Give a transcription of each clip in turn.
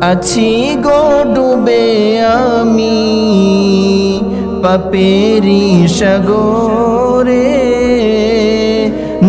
আছি গো ডুবে আমি পাপেরি সাগরে।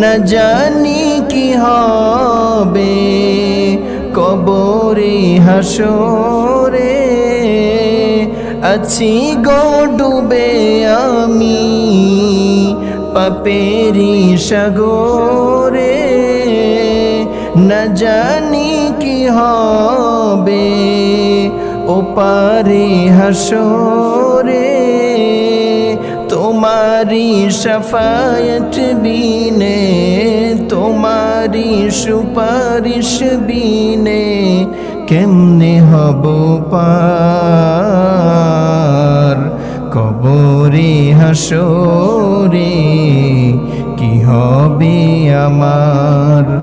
না জানি কি হবে কবরে হাসরে। আছি গো ডুবে আমি পাপেরি সাগরে। না জানি কি হবে ও পারে হাসরে তোমারি সাফায়ত বিনে তোমারি সুপারিশ বিনে কেমনে হব পার? কবরে হাসরে কি হবে আমার?